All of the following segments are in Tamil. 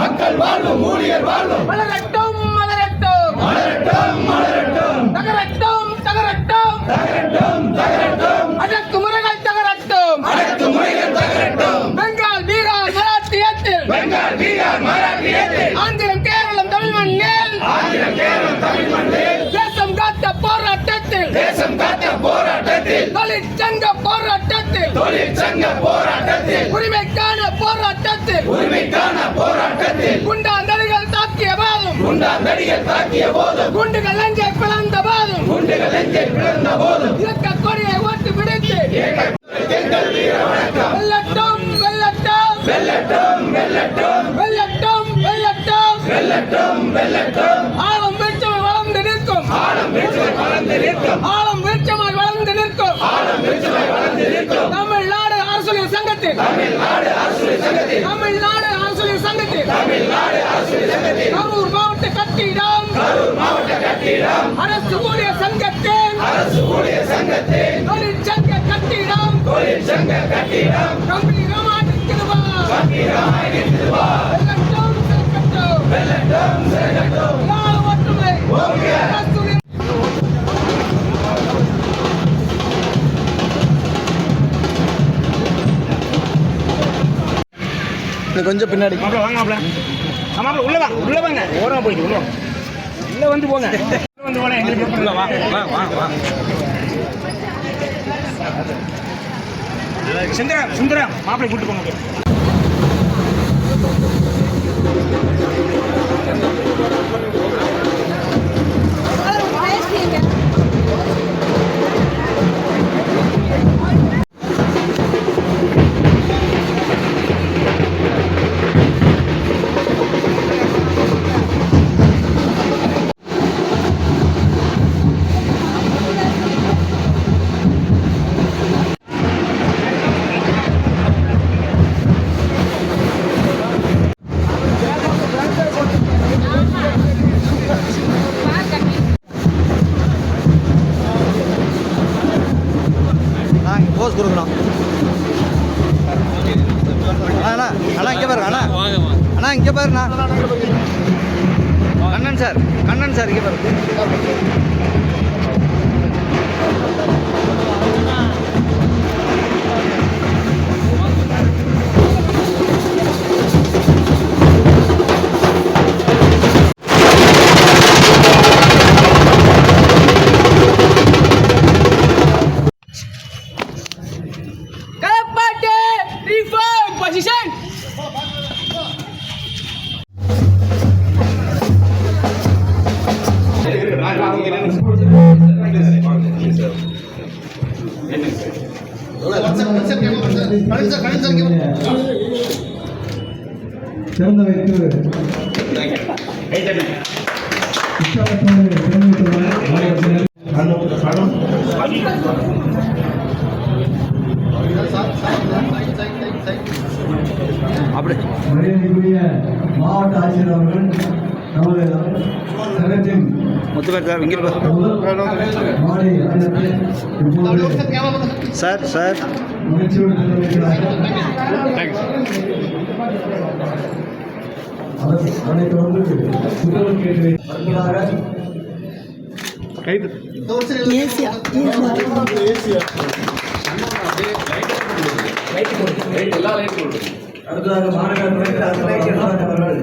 மக்கள் வாழ்வும் ஊழியர் வாழ்வும். வளரட்டும். தொழிற்சங்க போராட்டத்தில். உரிமைக்கான போராட்டத்தில். உரிமைக்கான போராட்டத்தில். குண்டாந்தடிகள் தாக்கிய போதும். குண்டாந்தடிகள் தாக்கிய போதும். குண்டுகள் நெஞ்சை பிளந்த போதும். குண்டுகள் நெஞ்சை பிளந்த போதும். இயக்க கொடியை ஓட்டு பிடித்து. எங்கள் வீர வணக்கம். வெல்லட்டும் வெல்லட்டும். வெல்லட்டும் வெல்லட்டும். வெல்லட்டும் வெல்லட்டும். வெல்லட்டும் வெல்லட்டும். ஆழம் வீழ்ச்சமாய் வளர்ந்து நிற்கும். ஆழம் வீழ்ச்சியை வளர்ந்து நிற்கும் ஆழம் வீழ்ச்சமாய் வளர்ந்து நிற்கும் ஆழம் வீழ்ச்சியை வளர்ந்து நிற்கும் தமிழ்நாடு அரசியல் சங்கத்தில் தமிழ்நாடு அரசு சங்கத்தில் தமிழ்நாடு அரசியல் சங்கத்தில் தமிழ்நாடு அரசு சங்கத்தில் கரூர் மாவட்ட கட்டிடம். கரூர் மாவட்ட கட்டிடம். அரசு ஊழியர் சங்கத்தின். அரசு ஊழியர் சங்கத்தின். தொழிற்சங்க கட்டிடம். தொழிற்சங்க கட்டிடம். கம்பீரமாக நிற்கிறவா ஒற்றுமை. கொஞ்சம் பின்னாடி. வாங்க மாப்பிள ஆ, மாப்பிள உள்ள வாங்க உள்ள வாங்க. ஓரமா போயிட்டு உள்ள. உள்ள வந்து போங்க. வந்து போனா எங்களுக்கு உள்ள வாங்க வாங்க வாங்க வாங்க சுந்தரா சுந்தரா மாப்பிளை கூட்டு போங்க. ஆசிரியர் அவர்கள் நமது சகத்தின் மாலை இப்பொழுது சார் சார். அடுத்ததாக மாநகர அவர்கள்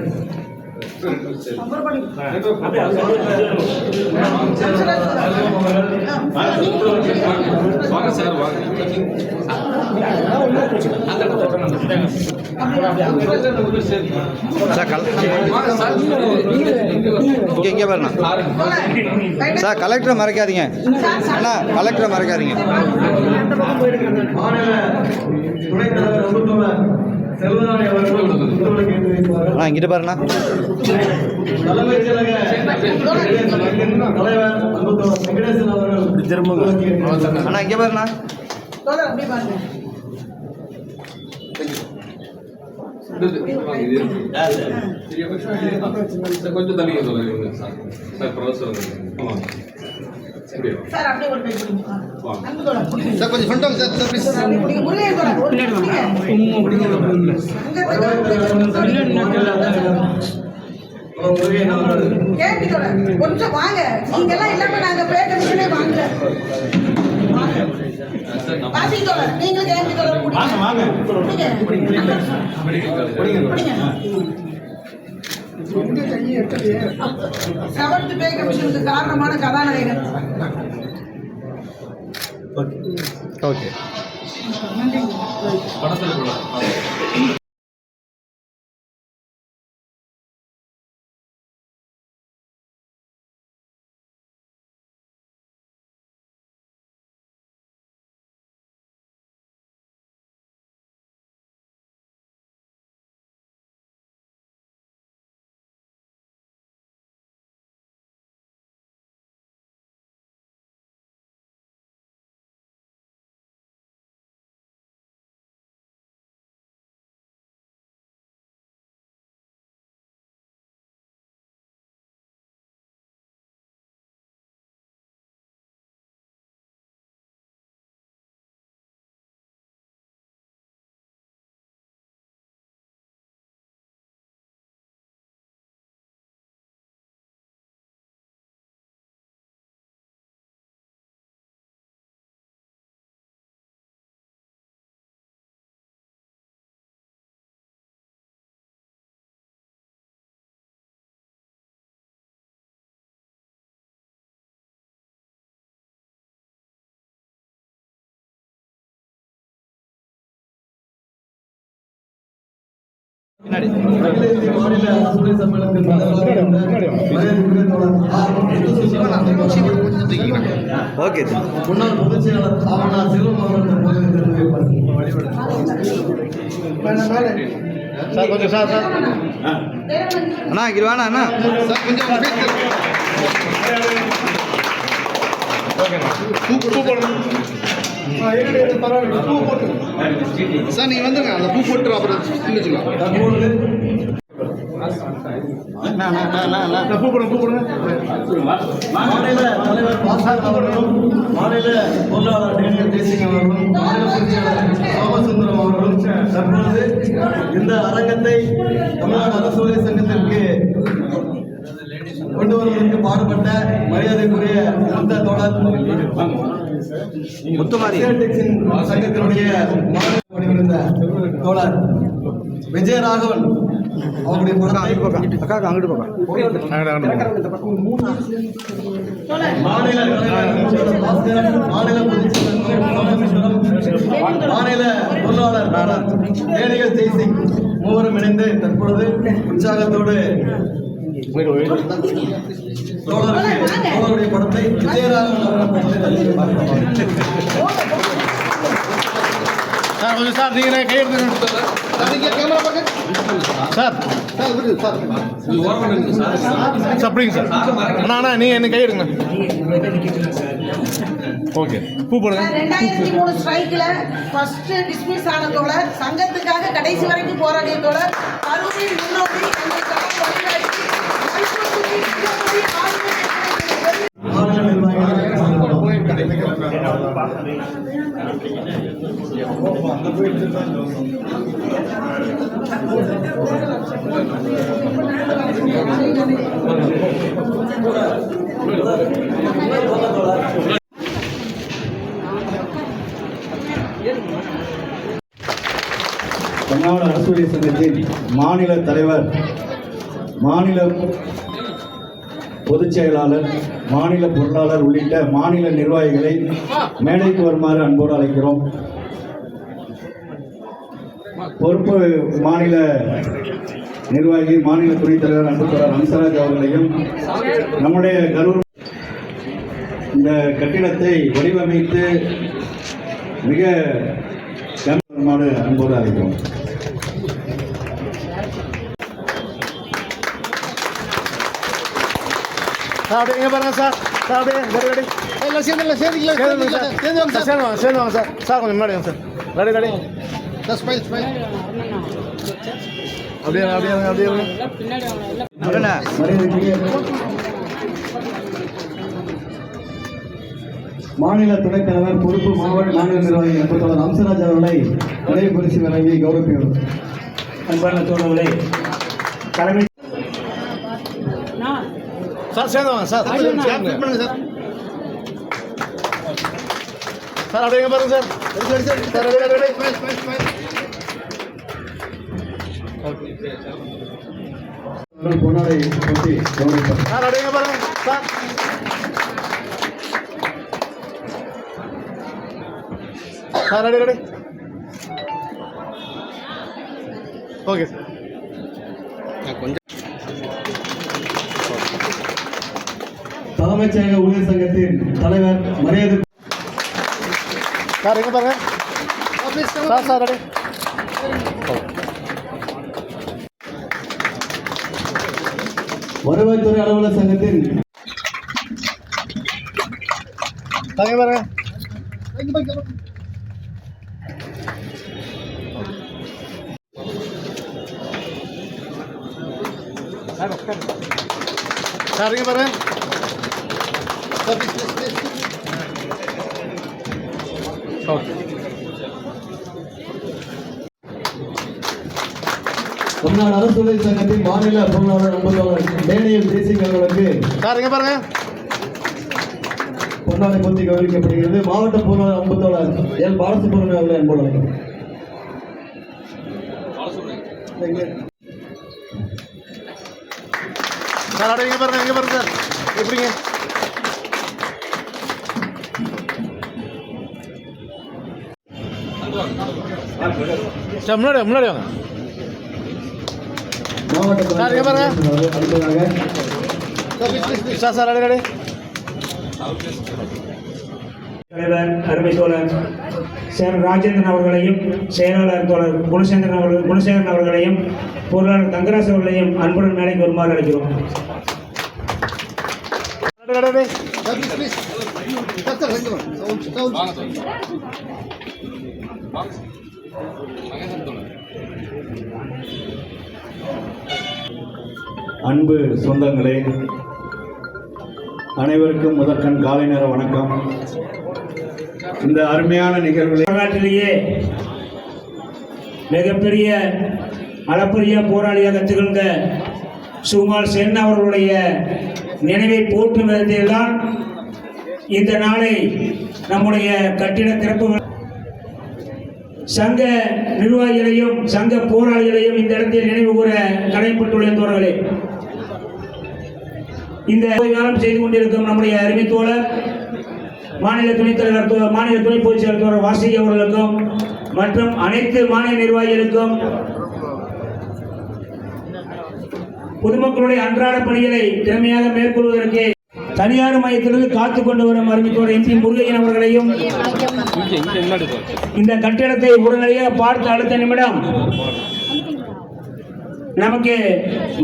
சார் கல் இங்கே இங்கே பாருண்ணா. சார் கலெக்டரை மறைக்காதீங்க. அண்ணா கலெக்டரை மறைக்காதீங்க. இங்கிட்டு பாருண்ணா. திரும்ப அண்ணா இங்கே பாருண்ணா. கொஞ்சம் தண்ணி சார் ப்ரொஃபஸர் ஆமாம். சார் அப்படியே ஒரு கை பிடிங்க சார் கொஞ்சம் வாங்க சும்மா வாங்க வாங்க வாங்க செவன்த் பே கமிஷனுக்கு காரணமான கதாநாயகன். ஓகே. படத்தில் ஓகே. முன்னாள் பொதுச் செயலாளர் ஆவணா செல்வம் அவர்கள் முதலில் திறந்து வைப்பார் சார் கொஞ்சம் சார் சார் அண்ணா இங்கே வேணா அண்ணா சார் நீங்க வந்துருங்க. அந்த பூ போட்டு அப்புறம் வச்சுக்கலாம் மாநில தலைவர் பாஸ்கர் அவர்களும் மாநில பொருளாளர் டேனியல் தேசிங் அவர்களும் மாநில பொதுச்செயலாளர் சோமசுந்தரம் அவர்களும் தற்பொழுது இந்த அரங்கத்தை தமிழ்நாடு அரசுரை சங்கத்திற்கு கொண்டு வருவதற்கு பாடுபட்ட மரியாதைக்குரிய மூத்த தோழர் முத்துமாரி. சங்கத்தினுடைய தோழர் விஜயராகவன் போக்கா மாநில மாநில மாநில பொருளாளர் தேனிகல் ஜெய்சிங் மூவரும் இணைந்து தற்பொழுது உற்சாகத்தோடு தோழருடைய படத்தை சார் கொஞ்சம் சார் நீங்க கை எடுத்துங்க சார். Sir sir. அண்ணா அண்ணா நீங்க என்ன கை எடுங்க. ஓகே பூ போடுங்க ரெண்டாயிரத்தி மூணு ஃபர்ஸ்ட் டிஸ்மிஸ் ஆன தோழர் சங்கத்துக்காக கடைசி வரைக்கும் போராடிய தோழர் கரூரில் முன்னோடி தமிழ்நாடு அரசுடைய சங்கத்தின் மாநில தலைவர் மாநில பொதுச் செயலாளர் மாநில பொருளாளர் உள்ளிட்ட மாநில நிர்வாகிகளை மேடைக்கு வருமாறு அன்போடு அழைக்கிறோம். பொறுப்பு மாநில நிர்வாகி மாநில துணைத் தலைவர் அன்பு அம்சராஜ் அவர்களையும் நம்முடைய கரூர் இந்த கட்டிடத்தை வடிவமைத்து மிக வருமாறு அன்போடு அழைக்கிறோம். அப்படியே பாருங்க சார். சார் அப்படியே ரெடி ரெடி. எல்லாம் சேர்ந்து சேர்ந்துக்கலாம் சேர்ந்து சேர்ந்து வாங்க சேர்ந்து வாங்க சேர்ந்து வாங்க சார். சார் கொஞ்சம் முன்னாடி வாங்க sir. Ready ready. Sir smile smile அப்படியே அப்படியே அப்படியே. மரியாதைக்குரிய மாநில துணைத் தலைவர் பொறுப்பு மாவட்ட மாநில நிர்வாகி என்பவர் அம்சராஜ் அவர்களை பரிசு வழங்கி கௌரவிப்பவர் அன்பான தோழர்களே தலைமை சார் சேர்ந்து வாங்க சார் சார் அப்படியே பாருங்க சார் சார் சார் அப்படியே பாருங்க சார் சார் ஓகே சார் தலைமைச் செயலக ஊழியர் சங்கத்தின் தலைவர் மரியாதை வருவாய்த்துறை அலுவலர் சங்கத்தின் சார் எங்கே பாருங்க சார் எங்கே பாருங்க sir please please please okay Tamil Nadu அரசு சங்கத்தின் மாநில பொருளாளர் தேசிங் அவர்களுக்கு சார் எங்கே பாருங்க. பொன்னாடை பொத்தி கௌரவிக்கப்படுகிறது மாவட்ட பொருளாளர் அம்பத்தோழர் எல். பாலசுப்ரமணியம் அவர்களை அழைக்கிறேன். சார் எங்கே பாருங்க எங்கே பாருங்க சார். எப்படிங்க? சார் முன்னாடி முன்னாடி வாங்க சார், இங்க பாருங்க. சார் சார் தலைவர் அருமை தோழர் சேர் ராஜேந்திரன் அவர்களையும் செயலாளர் தோழர் குணசேகரன் அவர்கள் குணசேகரன் அவர்களையும் பொருளாளர் தங்கராஜ் அவர்களையும் அன்புடன் மேடைக்கு வருமாறு அழைக்கிறோம் அன்பு சொந்தங்களே அனைவருக்கும் முதற்கண் காலை நேர வணக்கம். இந்த அருமையான நிகழ்வு வரலாற்றிலேயே மிகப்பெரிய அளப்பரிய போராளியாக திகழ்ந்த சுமால் சென் அவர்களுடைய நினைவை போற்றும் விதத்தில்தான் இந்த நாளை நம்முடைய கட்டிட திறப்பு சங்க நிர்வாகிகளையும் சங்க போராளிகளையும் இந்த இடத்தில் நினைவு கூற கடமைப்பட்டுள்ள தோழர்களே. இந்த காலம் செய்து கொண்டிருக்கும் நம்முடைய அருமை தோழர் மாநில துணைத் தலைவர் மாநில துணை பொதுச் செயலாளர் தோழர் அவர்களுக்கும் மற்றும் அனைத்து மாநில நிர்வாகிகளுக்கும் பொதுமக்களுடைய அன்றாட பணிகளை திறமையாக மேற்கொள்வதற்கு தனியார் மையத்திலிருந்து காத்து கொண்டு வரும் அருமைத்தோட எம்பி முருகையன் அவர்களையும் இந்த கட்டிடத்தை உடனடியாக பார்த்து அடுத்த நிமிடம் நமக்கு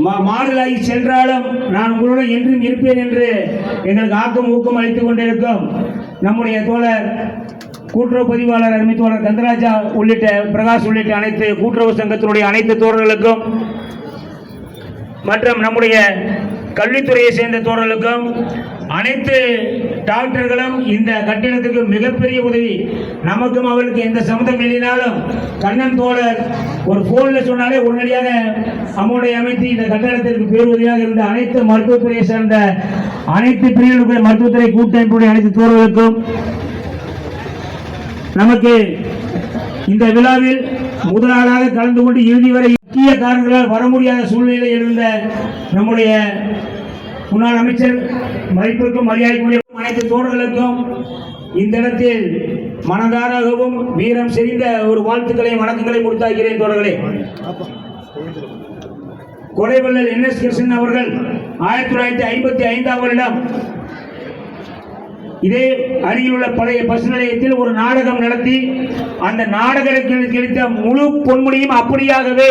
மா- மாறுதலாகி சென்றாலும் நான் உங்களுடன் என்றும் இருப்பேன் என்று எங்களுக்கு ஆக்கம் ஊக்கம் அளித்துக் கொண்டிருக்கும் நம்முடைய தோழர் கூட்டுறவு பதிவாளர் அருமைத்தோழர் கந்தராஜா உள்ளிட்ட பிரகாஷ் உள்ளிட்ட அனைத்து கூட்டுறவு சங்கத்தினுடைய அனைத்து தோழர்களுக்கும் மற்றும் நம்முடைய கல்வித்துறையை சேர்ந்த தோழர்களுக்கும் அனைத்து டாக்டர்களும் இந்த கட்டிடத்துக்கு மிகப்பெரிய உதவி. நமக்கும் அவளுக்கு எந்த சம்மந்தம் இல்லைனாலும் கண்ணன் தோழர் ஒரு போனில் சொன்னாலே உடனடியாக அமௌண்டை அமைத்து இந்த கட்டிடத்திற்கு பேருதவியாக இருந்த அனைத்து மருத்துவத்துறையை சேர்ந்த அனைத்து பிரிவுகளுடைய மருத்துவத்துறை கூட்டமைப்புடைய அனைத்து தோழர்களுக்கும் நமக்கு இந்த விழாவில் முதலாளாக கலந்து கொண்டு இறுதி வரை முக்கிய காரணங்களால் வர முடியாத சூழ்நிலையில் இருந்த நம்முடைய முன்னாள் அமைச்சர் மதிப்பிற்கும் மரியாதைக்குரிய அனைத்து தோழர்களுக்கும் இந்த இடத்தில் மனதாராகவும் வீரம் செறிந்த ஒரு வாழ்த்துக்களையும் வணக்கங்களையும் கொடுத்தாகிறேன் தோழர்களே. கொடைவள்ளல் என் எஸ் கிருஷ்ணன் அவர்கள் ஆயிரத்தி தொள்ளாயிரத்தி ஐம்பத்தி ஐந்தாம் வருடம் இதே அருகில் உள்ள பழைய பஸ் நிலையத்தில் ஒரு நாடகம் நடத்தி அந்த நாடகத்தில் கிடைத்த முழு பொன்முடியும் அப்படியாகவே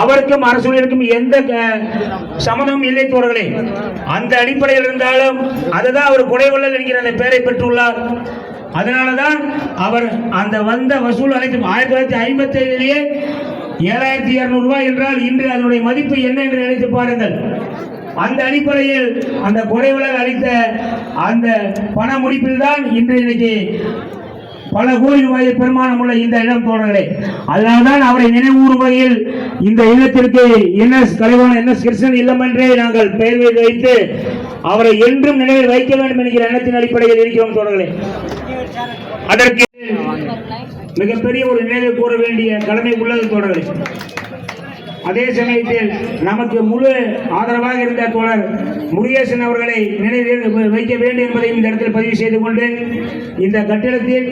அவருக்கும் அரசுக்கும் எந்த சமமும் இல்லை தோழர்களே. அந்த அடிப்படையில் இருந்தாலும் அதுதான் அவர் கொடைவள்ளல் என்கிற அந்த பெயரை பெற்றுள்ளார். அதனாலதான் அவர் அந்த வந்த வசூல் அனைத்தும் ஆயிரத்தி தொள்ளாயிரத்தி ஐம்பத்தி ஏழாயிரத்தி இரநூறுவா என்றால் இன்று அதனுடைய மதிப்பு என்ன என்று நினைத்து பாருங்கள். அந்த அடிப்படையில் அந்த கொடைவளர் அளித்த அந்த பண முடிப்பில் தான் இன்று இன்னைக்கு பல கோடி ரூபாய் பெருமானம் உள்ள இந்த இடம் தோழர்களே அதனால்தான் அவரை நினைவூறும் வகையில் இந்த இல்லத்திற்கு என்எஸ் கலைவாணன் என்எஸ் கிருஷ்ணன் இல்லம் என்றே நாங்கள் பெயர் வைத்து வைத்து அவரை என்றும் நினைவில் வைக்க வேண்டும் என்கிற எண்ணத்தின் அடிப்படையில் இருக்கிறோம் தோழர்களே. அதற்கு மிகப்பெரிய ஒரு நினைவு கூற வேண்டிய கடமை உள்ளது தோழர்களே. அதே சமயத்தில் நமக்கு முழு ஆதரவாக இருந்த தோழர் முருகேசன் அவர்களை நினைவில் வைக்க வேண்டும் என்பதையும் இந்த இடத்தில் பதிவு செய்து கொண்டு இந்த கட்டிடத்தில்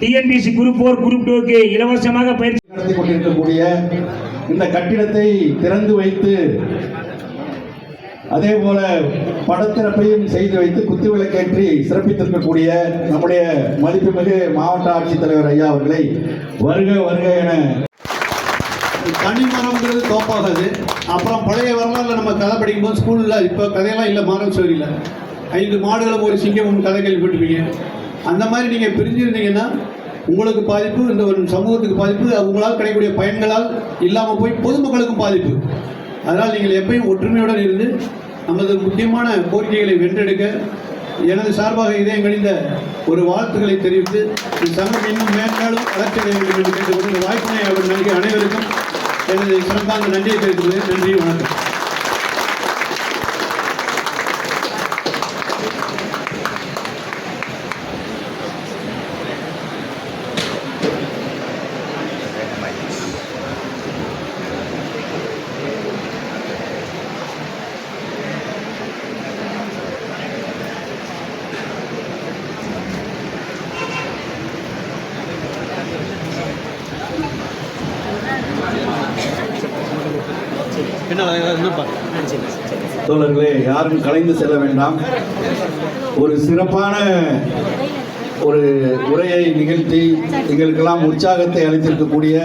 டிஎன்பிசி குரூப் போர் குரூப் டூக்கு இலவசமாக பயிற்சி நடத்தி கொண்டிருக்கக்கூடிய இந்த கட்டிடத்தை திறந்து வைத்து அதே போல படத்திறப்பையும் செய்து வைத்து குத்துவிளக்கேற்றி சிறப்பித்திருக்கக்கூடிய நம்முடைய மதிப்புமிகு மாவட்ட ஆட்சித்தலைவர் ஐயா அவர்களை வருக வருக என தனி மரம்ங்கிறது தோப்பாகாது. அப்புறம் பழைய வரலாறுல நம்ம கதை படிக்கும்போது ஸ்கூலில் இப்போ கதையெல்லாம் இல்லை மாணவ சோரியில் ஐந்து மாடுகளும் ஒரு சிங்கம் கதை கேள்விப்பட்டிருப்பீங்க அந்த மாதிரி நீங்கள் பிரிஞ்சிருந்தீங்கன்னா உங்களுக்கு பாதிப்பு இந்த ஒரு சமூகத்துக்கு பாதிப்பு உங்களால் கிடைக்கக்கூடிய பயன்களால் இல்லாமல் போய் பொதுமக்களுக்கும் பாதிப்பு. அதனால் நீங்கள் எப்பயும் ஒற்றுமையுடன் இருந்து நமது முக்கியமான கோரிக்கைகளை வென்றெடுக்க எனது சார்பாக இதயம் கணிந்த ஒரு வாழ்த்துக்களை தெரிவித்து இந்த சங்கம் இன்னும் மேன்மேலும் வளர்ச்சி அடைய வேண்டும் என்று கேட்டுக்கொண்டு இந்த வாய்ப்பினை அவர் நல்கிய அனைவருக்கும் எனது சிறந்தாங்க நன்றியை தெரிவித்துள்ளேன் நன்றி வணக்கம். தோழர்களே யாரும் கலைந்து செல்ல வேண்டாம். ஒரு சிறப்பான ஒரு உரையை நிகழ்த்தி எங்களுக்கெல்லாம் உற்சாகத்தை அளித்திருக்கக்கூடிய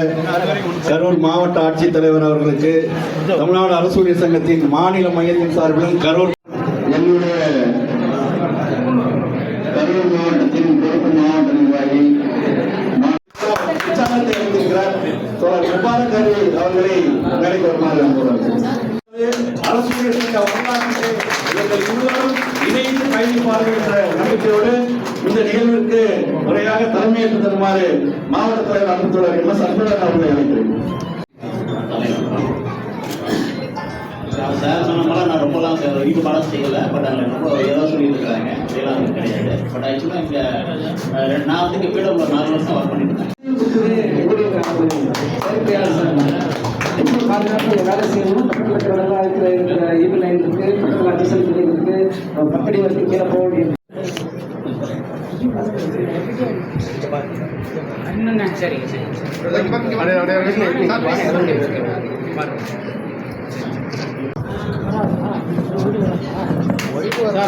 கரூர் மாவட்ட ஆட்சித்தலைவர் அவர்களுக்கு தமிழ்நாடு அரசூழிய சங்கத்தின் மாநில மையத்தின் சார்பிலும் கரூர் என்னுடைய கரூர் மாவட்டத்தின் பொறுப்பு மாவட்ட நிர்வாகி உற்சாகத்தை அளித்திருக்கிறார் தோழர் முபாரக் அலி அவர்களை வேலைக்கு வருமாறு அனுப்புகிறார்கள் அரசியல் சங்க வரலாற்றை எங்கள் இருவரும் இணைந்து பயணிப்பார்கள் என்ற நம்பிக்கையோடு இந்த நிகழ்விற்கு முறையாக தலைமையேற்று தருமாறு மாவட்ட தலைவர் அன்புத்தோழர் சார் சொன்ன மாதிரி நான் ரொம்பலாம் சார் இது படம் செய்யலை பட் அதில் ரொம்ப ஏதோ சொல்லிட்டு இருக்காங்க இதெல்லாம் கிடையாது பட் ஆக்சுவலாக இங்கே நான் வந்து இங்கே பீடம் ஒரு நாலு வருஷம் ஒர்க் பண்ணிட்டு இருக்கேன் பாதுகாப்பு வேலை செய்யணும் பக்கத்தில் இருக்கிற இருக்கிற இருக்கு பக்கத்தில் அட்ஜஸ்ட் பக்கடி வரைக்கும் கீழே போக வேண்டியது சரிங்க சரி சார்.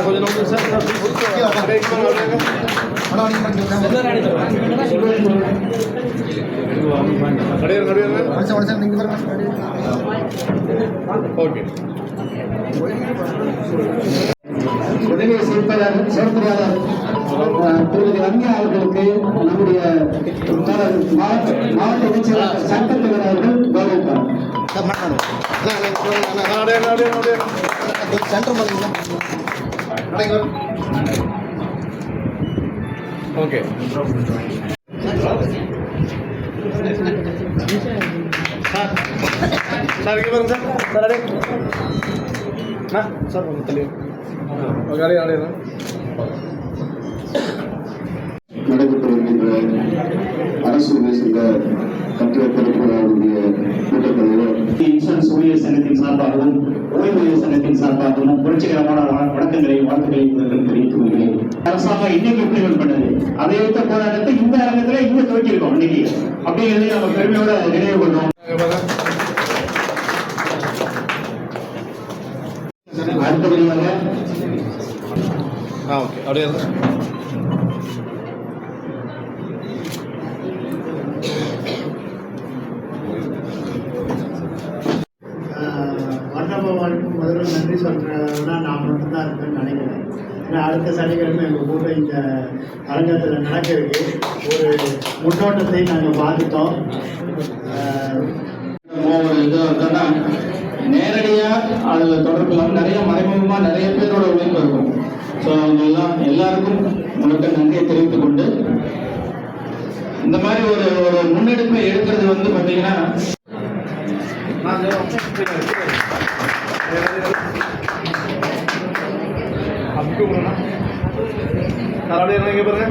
கொஞ்சம் நோக்கு சார் கடையில் கடையில் ஓகே செயற்பொறியாளர் அஹ், திருமதி ரம்யா அவர்களுக்கு நம்முடைய மாவட்ட மாவட்ட அமைச்சர் சட்டத்தலைவர் அவர்கள் கௌரவிப்பார். ஓகே. சார் சார் இங்கே பாருங்க சார். சார் அடே அண்ணா சார் கொஞ்சம் தள்ளி ஓகே அடே அடே நடைபெற்று அரசு உதவி கட்டிட பொறுப்பாளருடைய கூட்டத்தொடரில் இன்சூரன்ஸ் ஊழியர் சங்கத்தின் சார்பாகவும் ஓய்வூதிய சங்கத்தின் சார்பாகவும் புரட்சிகரமான வணக்கங்களை வாழ்த்துக்களை உங்களுக்கு தெரிவித்துக் கொள்கிறேன். அரசாங்கம் இன்னைக்கு இம்ப்ளிமெண்ட் பண்ணது? அதை எடுத்த போராட்டத்தை இந்த அரங்கத்துல இங்க துவக்கியிருக்கோம் இன்னைக்கு. அப்படிங்கிறதை நம்ம பெருமையோட நினைவு கொண்டோம் அடுத்தபடியாக ஆ ஓகே. அப்படியே மண்டபம் முதல்ல நன்றி சொல்கிறதுனா நான் மட்டும்தான் இருப்பேன்னு நினைக்கிறேன். ஏன்னா அடுத்த சனிக்கிழமை எங்கள் ஊரில் இந்த அரங்கத்தில் நடக்கிறதுக்கு ஒரு முன்னோட்டத்தை நாங்கள் பார்த்துட்டோம் நேரடியா அதுல தொடர்பு நிறைய மறைமுகமா நிறைய பேரோட உழைப்பு இருக்கும். ஸோ அவங்க எல்லாம் எல்லாருக்கும் உங்களுக்கு நன்றியை தெரிவித்துக் கொண்டு இந்த மாதிரி ஒரு ஒரு முன்னெடுப்பை எடுக்கிறது வந்து பாத்தீங்கன்னா அதோட என்ன பாருங்க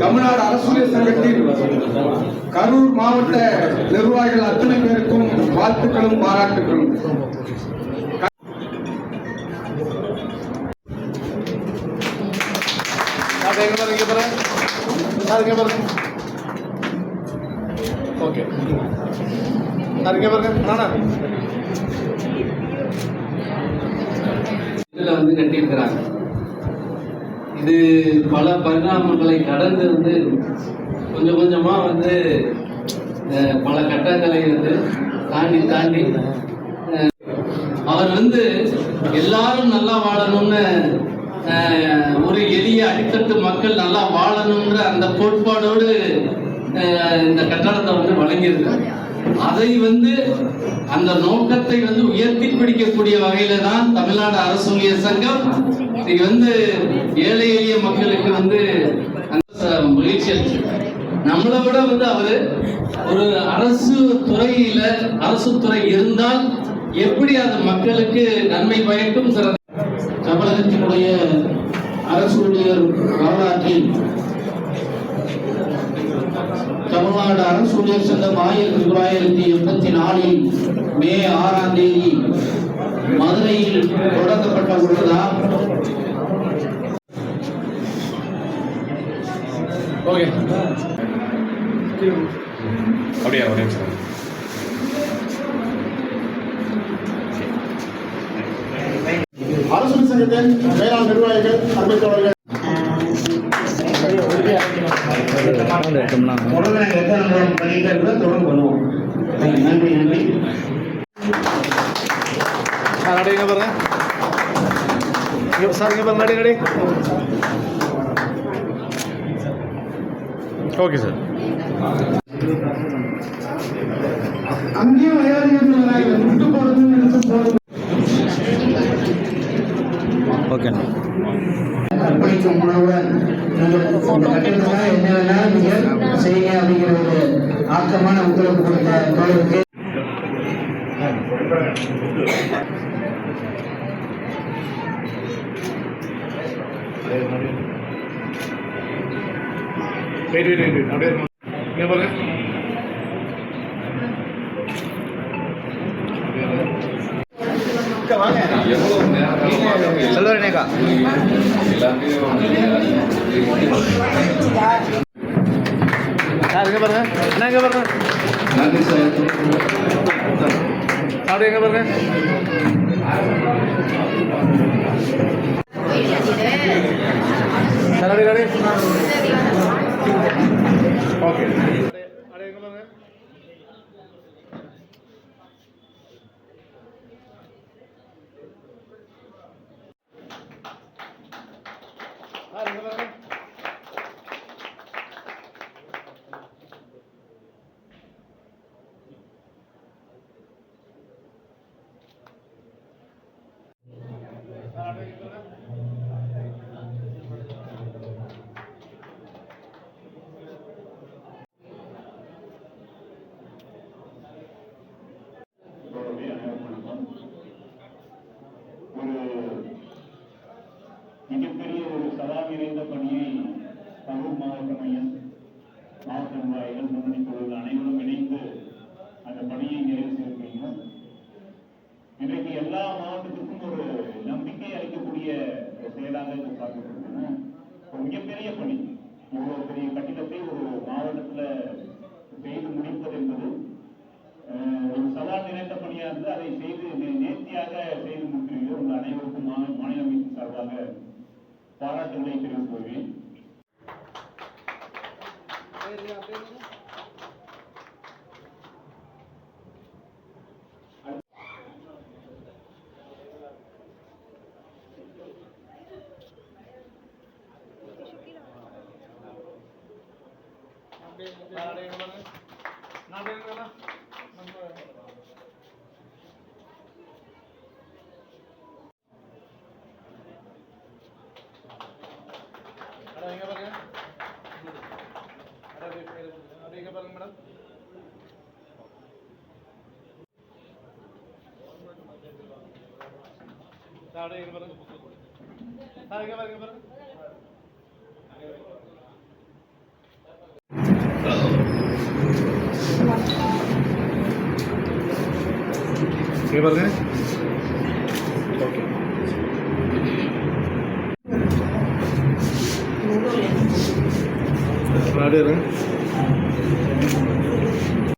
தமிழ்நாடு அரசு சங்கத்தின் கரூர் மாவட்ட நிர்வாகிகள் அத்தனை பேருக்கும் வாழ்த்துக்களும் பாராட்டுகளும் பாருங்க பாருங்க இதில் வந்து கட்டியிருக்கிறாங்க. இது பல பரிணாமங்களை கடந்து வந்து கொஞ்சம் கொஞ்சமாக வந்து பல கட்டங்களை வந்து தாண்டி தாண்டி அஹ், அவர் வந்து எல்லாரும் நல்லா வாழணும்னு அஹ், ஒரு எளிய அடித்தட்டு மக்கள் நல்லா வாழணுங்கிற அந்த கோட்பாடோடு அஹ், இந்த கட்டடத்தை வந்து வழங்கியிருக்காங்க. அதை வந்து அந்த நோக்கத்தை வந்து உயர்த்தி பிடிக்கக்கூடிய வகையில தான் தமிழ்நாடு அரசு ஊழியர் சங்கம் இது வந்து ஏழை எளிய மக்களுக்கு வந்து மகிழ்ச்சி அளிச்சு நம்மளை விட வந்து அவரு ஒரு அரசு துறையில அரசு துறை இருந்தால் எப்படி அது மக்களுக்கு நன்மை பயக்கும் சிறந்த தமிழகத்தினுடைய அரசு ஊழியர் வரலாற்றில் தமிழ்நாடு அரசு ஊழியர் சங்கம் ஆயிரத்தி தொள்ளாயிரத்தி எண்பத்தி நாலில் மே ஆறாம் தேதி மதுரையில் தொடங்கப்பட்ட ஓகே. அப்படியா ஒரே நிமிஷம். அரசு சங்கத்தின் மேலாண் நிர்வாகிகள் அமைச்சர்கள் எத்தனை முறை பண்ணிட்டு இருக்கிறோம் தொடர்ந்து பண்ணுவோம். நன்றி நன்றி சார் நடி இங்கே பாருங்க. சார் இங்கே பாருங்க நடி நடி ஓகே சார். அங்கேயும் வயோதிகர்கள் விட்டு போடுறதுன்னு நினைச்சு போடுறது ஓகேண்ணா அர்ப்பணிக்கும் உணவுடன் நீங்கள் இந்த கட்டிடத்துல என்ன வேணாலும் நீங்கள் செய்யுங்க அப்படிங்கிற ஒரு ஆக்கமான ஒத்துழைப்பு கொடுத்த தோழருக்கு வெயிட் வெயிட் வெயிட் அப்படியே இங்கே பாருங்க சார் இங்கே பாருங்க. என்ன இங்கே பாருங்க. சார். இங்கே பாருங்க. சார் நடி ஓகே அப்படியே இங்கே பாருங்க சார் இங்கே பாருங்க ஒரு மிகப்பெரிய ஒரு சதா நிறைந்த பணியை கரூர் மாவட்ட மையம் மாவட்ட நிர்வாகிகள் முன்னணி குழுவில் அனைவரும் இணைந்து அந்த பணியை நிறைவு செய்திருக்கீங்க இன்றைக்கு எல்லா மாவட்டத்துக்கும் ஒரு நம்பிக்கை அளிக்கக்கூடிய ஒரு செயலாக இது பார்க்கப்படுதுன்னா ஒரு மிகப்பெரிய பணி இவ்வளவு பெரிய கட்டிடத்தை ஒரு மாவட்டத்துல செய்து முடிப்பது என்பது அஹ், ஒரு சவால் நிறைந்த பணியா இருந்து அதை செய்து நே- நேர்த்தியாக செய்து முடிக்கிறீர்கள் உங்கள் அனைவருக்கும் மா- மாநில அமைப்பின் சார்பாக பாராட்டுகளை தெரிவித்துக் கொள்கிறேன் மேடம் அப்படியே இங்க பாருங்க சார் இங்க பாருங்க இங்க பாருங்க இங்க பாருங்க ஓகே அப்படியே இருங்க